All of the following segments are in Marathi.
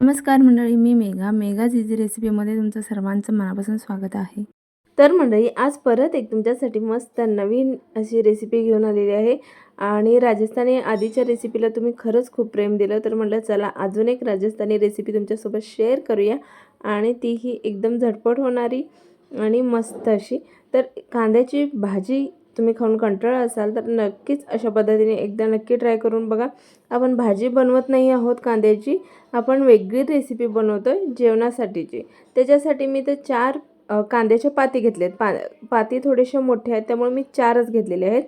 नमस्कार मंडळी मी मेघा. मेघा झिझी रेसिपीमध्ये तुमचं सर्वांचं मनापासून स्वागत आहे. तर मंडळी आज परत एक तुमच्यासाठी मस्त नवीन अशी रेसिपी घेऊन आलेली आहे. आणि राजस्थानी आधीच्या रेसिपीला तुम्ही खरंच खूप प्रेम दिलं. तर म्हटलं चला अजून एक राजस्थानी रेसिपी तुमच्यासोबत शेअर करूया. आणि तीही एकदम झटपट होणारी आणि मस्त अशी. तर कांद्याची भाजी तुम्ही खाऊन कंटाळा असाल तर नक्कीच अशा पद्धतीने एकदा नक्की ट्राय करून बघा. आपण भाजी बनवत नाही आहोत कांद्याची आपण वेगळी रेसिपी बनवतो आहे जेवणासाठीची. त्याच्यासाठी मी तर चार कांद्याच्या पाती घेतले आहेत पा पाती थोडेसे मोठे आहेत त्यामुळे मी चारच घेतलेले आहेत.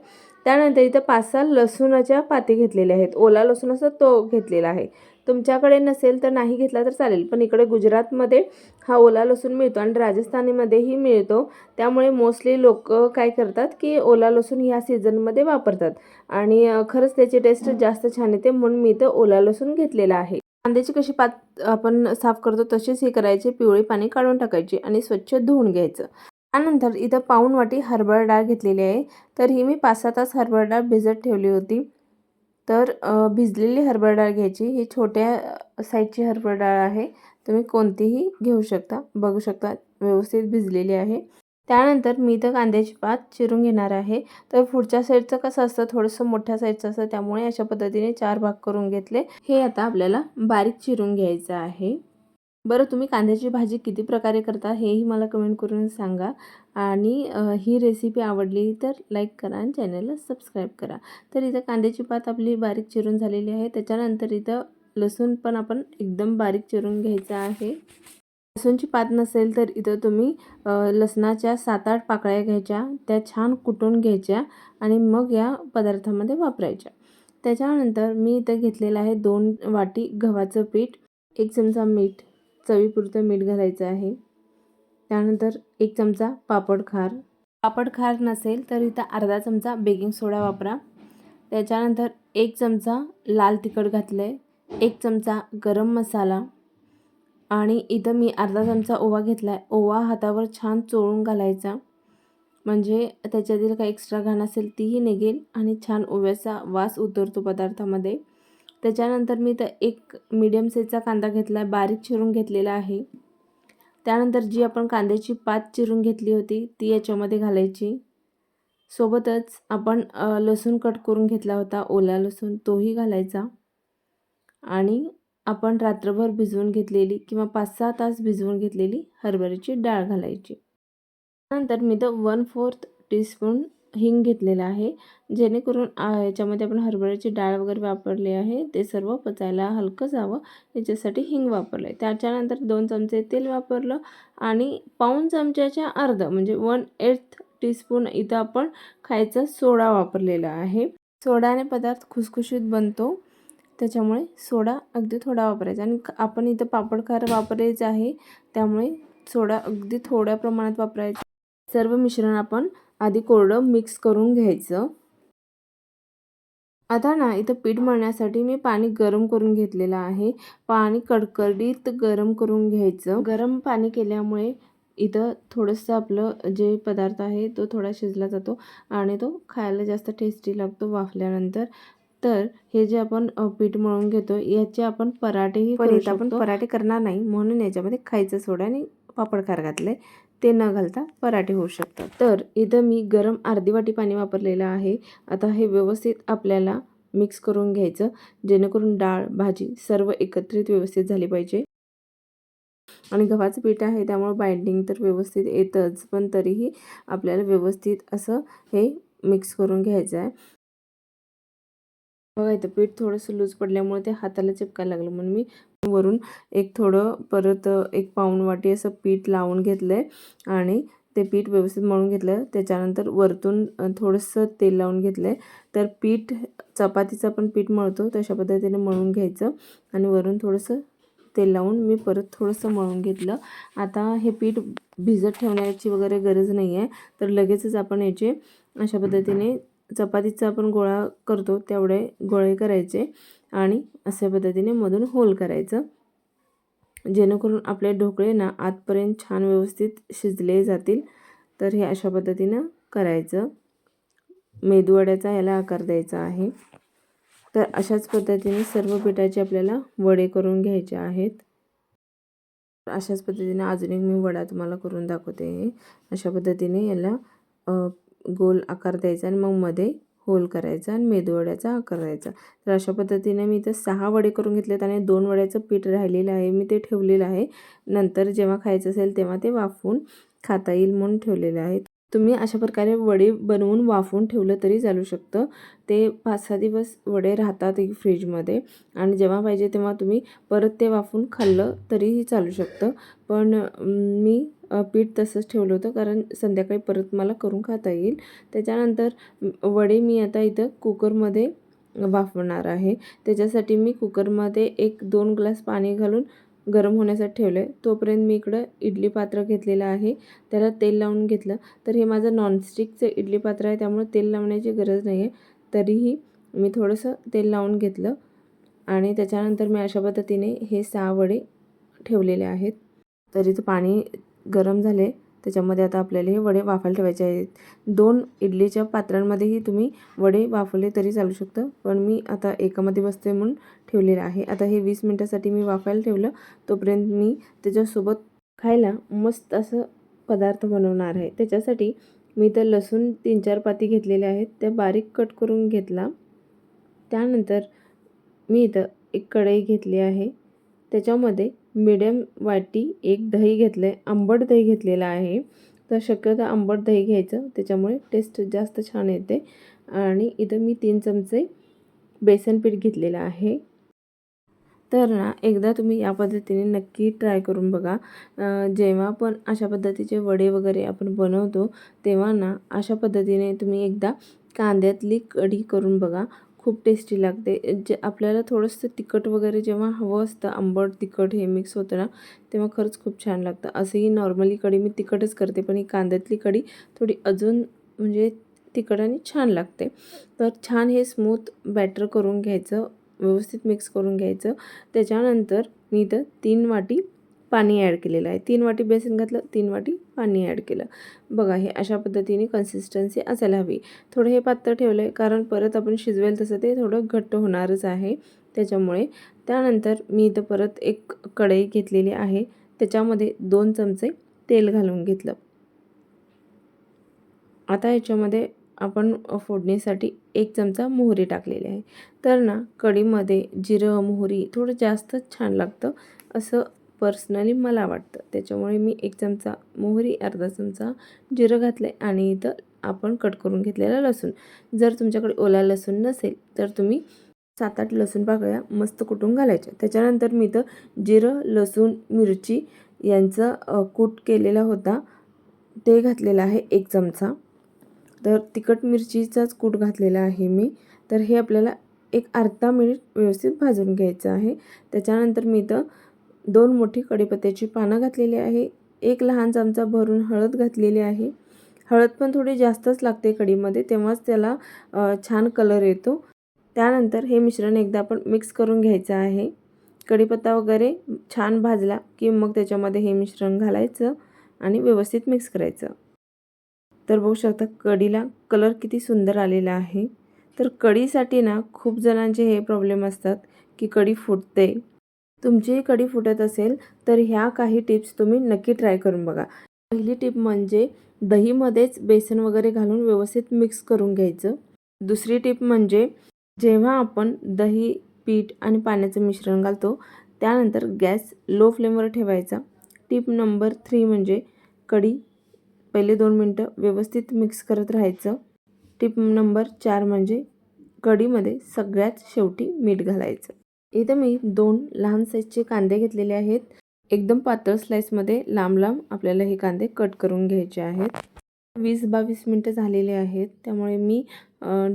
त्यानंतर इथं पाच सहा लसूणाच्या पाती घेतलेल्या आहेत. ओला लसूण असं तो घेतलेला आहे. तुमच्याकडे नसेल तर नाही घेतला तर चालेल. पण इकडे गुजरातमध्ये हा ओला लसूण मिळतो आणि राजस्थानीमध्येही मिळतो. त्यामुळे मोस्टली लोक काय करतात की ओला लसूण ह्या सीझनमध्ये वापरतात. आणि खरंच त्याची टेस्ट जास्त छान येते. म्हणून मी इथं ओला लसूण घेतलेला आहे. कांद्याची कशी पात आपण साफ करतो तशीच हे करायचे. पिवळे पाणी काढून टाकायचे आणि स्वच्छ धुवून घ्यायचं. त्यानंतर इथं पाऊण वाटी हरभरा डाळ घेतलेली आहे. तर ही मी पाच सहा तास हरभरा डाळ भिजत ठेवली होती. तर भिजलेली हरभरा डाळ घ्यायची. ही छोट्या साईजची हरभरा डाळ आहे. तुम्ही कोणतीही घेऊ शकता बघू शकता व्यवस्थित भिजलेली आहे. त्यानंतर मी इथं कांद्याची पात चिरून घेणार आहे. तर पुढच्या साईडचं कसं असतं थोडंसं मोठ्या साईडचं असतं त्यामुळे अशा पद्धतीने चार भाग करून घेतले. हे आता आपल्याला बारीक चिरून घ्यायचं आहे. बरं तुम्ही कांद्याची भाजी किती प्रकारे करता हेही मला कमेंट करून सांगा. आणि ही रेसिपी आवडली तर लाईक करा आणि चॅनलला सबस्क्राईब करा. तर इथं कांद्याची पात आपली बारीक चिरून झालेली आहे. त्याच्यानंतर इथं लसूण पण आपण एकदम बारीक चिरून घ्यायचं आहे. लसूणची पात नसेल तर इथं तुम्ही लसणाच्या सात आठ पाकळ्या घ्यायच्या. त्या छान कुटून घ्यायच्या आणि मग या पदार्थामध्ये वापरायच्या. त्याच्यानंतर मी इथं घेतलेलं आहे दोन वाटी गव्हाचं पीठ एक चमचा मीठ चवीपुरतं मीठ घालायचं आहे. त्यानंतर एक चमचा पापड खार. पापड खार नसेल तर इथं अर्धा चमचा बेकिंग सोडा वापरा. त्याच्यानंतर एक चमचा लाल तिखट घातलं आहे एक चमचा गरम मसाला. आणि इथं मी अर्धा चमचा ओवा घेतला आहे ओवा हातावर छान चोळून घालायचा. म्हणजे त्याच्यातील काही एक्स्ट्रा घाण असेल तीही निघेल आणि छान ओव्याचा वास उतरतो पदार्थामध्ये. त्याच्यानंतर मी तर एक मीडियम साईजचा कांदा घेतला आहे बारीक चिरून घेतलेला आहे. त्यानंतर जी आपण कांद्याची पात चिरून घेतली होती ती याच्यामध्ये घालायची. सोबतच आपण लसूण कट करून घेतला होता ओला लसूण तोही घालायचा. आणि आपण रात्रभर भिजवून घेतलेली किंवा पाच सहा तास भिजवून घेतलेली हरभऱ्याची डाळ घालायची. त्यानंतर मी तर वन फोर्थ टीस्पून हिंग घेतलेलं आहे. जेणेकरून याच्यामध्ये आपण हरभऱ्याची डाळ वगैरे वापरली आहे. ते सर्व पचायला हलकं जावं. याच्यासाठी हिंग वापरलं आहे. त्याच्यानंतर दोन चमचे तेल वापरलं आणि पाऊण चमच्याच्या अर्ध म्हणजे वन एट टीस्पून इथं आपण खायचा सोडा वापरलेला आहे. सोडाने पदार्थ खुसखुशीत बनतो. त्याच्यामुळे सोडा अगदी थोडा वापरायचा. आणि आपण इथं पापड खार वापरायचं आहे. त्यामुळे सोडा अगदी थोड्या प्रमाणात वापरायचा. सर्व मिश्रण आपण आधी कोरडं मिक्स करून घ्यायचं. आता ना इथं पीठ मळण्यासाठी मी पाणी गरम करून घेतलेलं आहे. पाणी कडकडीत गरम करून घ्यायचं. गरम पाणी केल्यामुळे इथं थोडंसं आपलं जे पदार्थ आहे तो थोडा शिजला जातो आणि तो खायला जास्त टेस्टी लागतो वाफल्यानंतर. तर हे जे आपण पीठ मळून घेतो याचे आपण पराठेही पण आपण पराठे करणार नाही. म्हणून याच्यामध्ये खायचं सोडा आणि पापड खार घातले ते न घालता पराठे होऊ शकतात. तर इथं मी गरम अर्धी वाटी पाणी वापरलेलं आहे. आता हे व्यवस्थित आपल्याला मिक्स करून घ्यायचं. जेणेकरून डाळ भाजी सर्व एकत्रित व्यवस्थित झाली पाहिजे. आणि गव्हाचं पीठ आहे त्यामुळे बाइंडिंग तर व्यवस्थित येतंच. पण तरीही आपल्याला व्यवस्थित असं हे मिक्स करून घ्यायचं आहे. बघा इथं पीठ थोडंसं लूज पडल्यामुळे ते हाताला चिपकायला लागलं. म्हणून मी वरून एक थोडं परत एक पाऊण वाटी असं पीठ लावून घेतलं आहे आणि ते पीठ व्यवस्थित मळून घेतलं. त्याच्यानंतर वरतून थोडंसं तेल लावून घेतलं आहे तर पीठ चपातीचं आपण पीठ मळतो तशा पद्धतीने मळून घ्यायचं आणि वरून थोडंसं तेल लावून मी परत थोडंसं मळून घेतलं. आता हे पीठ भिजत ठेवण्याची वगैरे गरज नाही आहे तर लगेचच आपण याचे अशा पद्धतीने चपातीचा आपण गोळा करतो तेवढे गोळे करायचे. आणि अशा पद्धतीने मधून होल करायचं. जेणेकरून आपले ढोकळे ना आतपर्यंत छान व्यवस्थित शिजले जातील. तर हे अशा पद्धतीनं करायचं. मेदूवड्याचा याला आकार द्यायचा आहे. तर अशाच पद्धतीने सर्व पिठाचे आपल्याला वडे करून घ्यायचे आहेत. अशाच पद्धतीने अजून एक मी वडा तुम्हाला करून दाखवते. अशा पद्धतीने याला गोल आकार द्यायचा आणि मग मध्ये होल करायचा आणि मेदूवड्याचा आकार करायचा तर अशा पद्धतीने मी इथं सहा वडे करून घेतलेत आणि दोन वड्याचं पीठ राहिलेलं आहे मी ते ठेवलेलं आहे. नंतर जेव्हा खायचं असेल तेव्हा ते वाफवून खाता येईल म्हणून ठेवलेलं आहे. तुम्ही अशा प्रकारे वडे बनवून वाफवून ठेवलं तरी चालू शकतं. ते पाच सहा दिवस वडे राहतात एक फ्रीजमध्ये आणि जेव्हा पाहिजे तेव्हा तुम्ही परत ते वाफवून खाल्लं तरीही चालू शकतं. पण मी पीठ तसंच ठेवलं होतं कारण संध्याकाळी परत मला करून खाता येईल. त्याच्यानंतर वडे मी आता इथं कुकरमध्ये वाफवणार आहे. त्याच्यासाठी मी कुकरमध्ये एक दोन ग्लास पाणी घालून गरम होण्यासाठी ठेवलं आहे तोपर्यंत मी इकडं इडली पात्र घेतलेलं आहे. त्याला तेल लावून घेतलं. तर हे माझं नॉनस्टिकचं इडली पात्र आहे. त्यामुळे तेल लावण्याची गरज नाही आहे तरीही मी थोडंसं तेल लावून घेतलं. आणि त्याच्यानंतर मी अशा पद्धतीने हे सहा वडे ठेवलेले आहेत. तर इथं पाणी गरम झाले त्याच्यामध्ये आता आपल्याला हे वडे वाफायला ठेवायचे आहेत. दोन इडलीच्या पात्रांमध्येही तुम्ही वडे वाफवले तरी चालू शकतं. पण मी आता एकामध्ये बसते म्हणून ठेवलेलं आहे. आता हे वीस मिनटासाठी मी वाफायला ठेवलं. तोपर्यंत मी त्याच्यासोबत खायला मस्त असं पदार्थ बनवणार आहे. त्याच्यासाठी मी तर लसूण तीन चार पाती घेतलेल्या आहेत. त्या बारीक कट करून घेतला. त्यानंतर मी इथं एक कढई घेतली आहे. त्याच्यामध्ये मिडियम वाटी एक दही घेतलं आहे आंबट दही घेतलेलं आहे. तर शक्यतो आंबट दही घ्यायचं. त्याच्यामुळे टेस्ट जास्त छान येते. आणि इथं मी तीन चमचे बेसन पीठ घेतलेलं आहे. तर ना एकदा तुम्ही या पद्धतीने नक्की ट्राय करून बघा. जेव्हा पण अशा पद्धतीचे वडे वगैरे आपण बनवतो तेव्हा ना अशा पद्धतीने तुम्ही एकदा कांद्यातली कढी करून बघा. खूप टेस्टी लागते. जे आपल्याला थोडंसं तिखट वगैरे जेव्हा हवं असतं आंबट तिखट हे मिक्स होतं ना तेव्हा खरंच खूप छान लागतं. असंही नॉर्मली कढी मी तिखटच करते पण ही कांद्यातली कढी थोडी अजून म्हणजे तिखट आणि छान लागते. तर छान हे स्मूथ बॅटर करून घ्यायचं. व्यवस्थित मिक्स करून घ्यायचं. त्याच्यानंतर मी इथं तीन वाटी पाणी ॲड केलेलं आहे. तीन वाटी बेसन घातलं तीन वाटी पाणी ॲड केलं. बघा हे अशा पद्धतीने कन्सिस्टन्सी असायला हवी. थोडं हे पातळ ठेवलं आहे कारण परत आपण शिजवेल तसं ते थोडं घट्ट होणारच आहे. त्याच्यामुळे त्यानंतर मी इथं परत एक कढई घेतलेली आहे. त्याच्यामध्ये दोन चमचे तेल घालून घेतलं. आता याच्यामध्ये आपण फोडणीसाठी एक चमचा मोहरी टाकलेली आहे. तर ना कढीमध्ये जिरं मोहरी थोडं जास्तच छान लागतं असं पर्सनली मला वाटतं. त्याच्यामुळे मी एक चमचा मोहरी अर्धा चमचा जिरं घातलं आहे आणि इथं आपण कट करून घेतलेला लसूण. जर तुमच्याकडे ओला लसूण नसेल तर तुम्ही सात आठ लसूण पाकळ्या मस्त कुटून घालायच्या. त्याच्यानंतर मी इथं जिरं लसूण मिरची यांचा कूट केलेला होता ते घातलेलं आहे एक चमचा. तर तिखट मिरचीचाच कूट घातलेला आहे मी. तर हे आपल्याला एक अर्धा मिनिट व्यवस्थित भाजून घ्यायचं आहे. त्याच्यानंतर मी इथं दोन मोठी कढीपत्त्याची पानं घातलेली आहे. एक लहान चमचा भरून हळद घातलेली आहे. हळद पण थोडी जास्तच लागते कढीमध्ये तेव्हाच त्याला छान कलर येतो. त्यानंतर हे मिश्रण एकदा आपण मिक्स करून घ्यायचं आहे. कढीपत्ता वगैरे छान भाजला की मग त्याच्यामध्ये हे मिश्रण घालायचं आणि व्यवस्थित मिक्स करायचं. तर बघू शकता कढीला कलर किती सुंदर आलेला आहे. तर कढीसाठी ना खूप जणांचे हे प्रॉब्लेम असतात की कढी फुटते. तुमचीही कढी फुटत असेल तर ह्या काही टिप्स तुम्ही नक्की ट्राय करून बघा. पहिली टिप म्हणजे दहीमध्येच बेसन वगैरे घालून व्यवस्थित मिक्स करून घ्यायचं. दुसरी टिप म्हणजे जेव्हा आपण दही पीठ आणि पाण्याचं मिश्रण घालतो त्यानंतर गॅस लो फ्लेमवर ठेवायचा. टिप नंबर थ्री म्हणजे कढी पहिले दोन मिनटं व्यवस्थित मिक्स करत राहायचं. टिप नंबर चार म्हणजे कढीमध्ये सगळ्यात शेवटी मीठ घालायचं. इथं मी दोन लहान साईजचे कांदे घेतलेले आहेत. एकदम पातळ स्लाईसमध्ये लांब लांब आपल्याला हे कांदे कट करून घ्यायचे आहेत. वीस बावीस मिनटं झालेले आहेत. त्यामुळे मी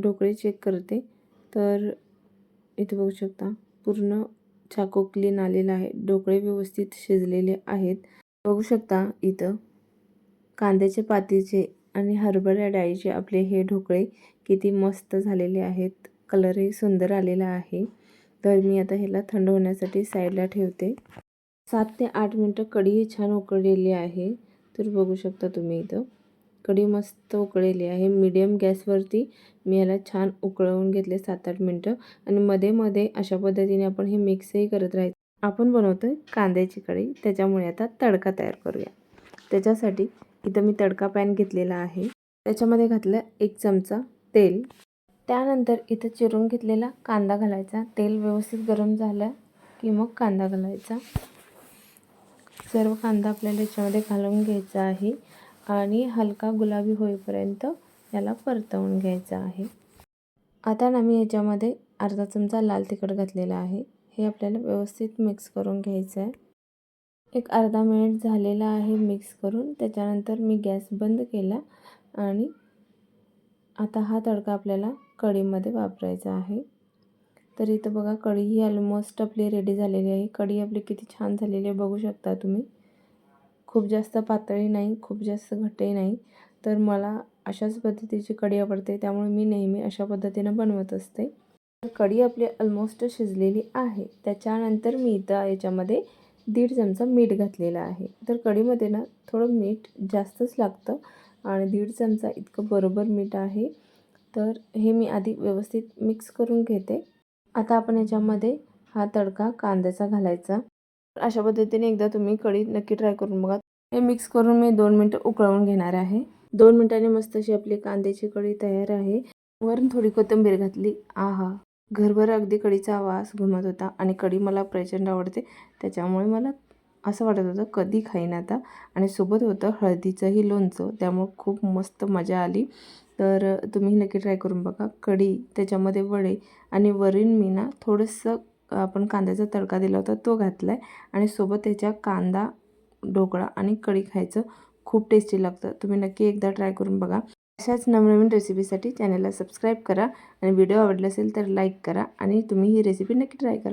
ढोकळे चेक करते. तर इथे बघू शकता पूर्ण चाको क्लीन आलेला आहे. ढोकळे व्यवस्थित शिजलेले आहेत. बघू शकता इथं कांद्याचे पातीचे आणि हरभरा डाळीचे आपले हे ढोकळे किती मस्त झालेले आहेत. कलरही सुंदर आलेला आहे. तर मी आता ह्याला थंड होण्यासाठी साईडला ठेवते. सात ते आठ मिनटं कढीही छान उकळलेली आहे. तर बघू शकता तुम्ही इथं. कढी मस्त उकळलेली आहे. मीडियम गॅसवरती मी याला छान उकळवून घेतले सात आठ मिनटं. आणि मध्ये मध्ये अशा पद्धतीने आपण हे मिक्सही करत राहायचं आपण बनवतो आहे कांद्याची कढी त्याच्यामुळे आता तडका तयार करूया. त्याच्यासाठी इथं मी तडका पॅन घेतलेला आहे. त्याच्यामध्ये घातलं एक चमचा तेल. त्यानंतर इथं चिरून घेतलेला कांदा घालायचा. तेल व्यवस्थित गरम झालं की मग कांदा घालायचा. सर्व कांदा आपल्याला याच्यामध्ये घालून घ्यायचा आहे आणि हलका गुलाबी होईपर्यंत याला परतवून घ्यायचा आहे. आता ना मी याच्यामध्ये अर्धा चमचा लाल तिखट घातलेला आहे. हे आपल्याला व्यवस्थित मिक्स करून घ्यायचं आहे. एक अर्धा मिनिट झालेला आहे मिक्स करून. त्याच्यानंतर मी गॅस बंद केला आणि आता हा तडका आपल्याला कढीमध्ये वापरायचा आहे. तर इथं बघा कढी ही ऑलमोस्ट आपली रेडी झालेली आहे. कढी आपली किती छान झालेली आहे बघू शकता तुम्ही. खूप जास्त पातळी नाही खूप जास्त घट्टही नाही. तर मला अशाच पद्धतीची कढी आवडते त्यामुळे मी नेहमी अशा पद्धतीनं बनवत असते. तर कढी आपली ऑलमोस्ट शिजलेली आहे. त्याच्यानंतर मी इथं याच्यामध्ये दीड चमचा मीठ घातलेलं आहे. तर कढीमध्ये ना थोडं मीठ जास्तच लागतं आणि दीड चमचा इतकं बरोबर मीठ आहे. तर हे मी आधी व्यवस्थित मिक्स करून घेते. आता आपण याच्यामध्ये हा तडका कांद्याचा घालायचा. अशा पद्धतीने एकदा तुम्ही कढी नक्की ट्राय करून बघा. हे मिक्स करून मी दोन मिनटं उकळवून घेणार आहे. दोन मिनटांनी मस्त अशी आपली कांद्याची कढी तयार आहे. वरून थोडी कोथिंबीर घातली. आहा! घरभर अगदी कढीचा वास घुमत होता आणि कढी मला प्रचंड आवडते. त्याच्यामुळे मला असं वाटत होतं कधी खाईन आता? आणि सोबत होतं हळदीचंही लोणचं. त्यामुळं खूप मस्त मजा आली. तर तुम्ही नक्की ट्राय करून बघा. कढी त्याच्यामध्ये वडे आणि वरील मी ना थोडंसं आपण कांद्याचा तडका दिला होता तो घातला आहे आणि सोबत त्याच्या कांदा ढोकळा आणि कढी खायचं खूप टेस्टी लागतं. तुम्ही नक्की एकदा ट्राय करून बघा. अशाच नवनवीन रेसिपीसाठी चॅनलला सबस्क्राईब करा आणि व्हिडिओ आवडला असेल तर लाईक करा आणि तुम्ही ही रेसिपी नक्की ट्राय करा.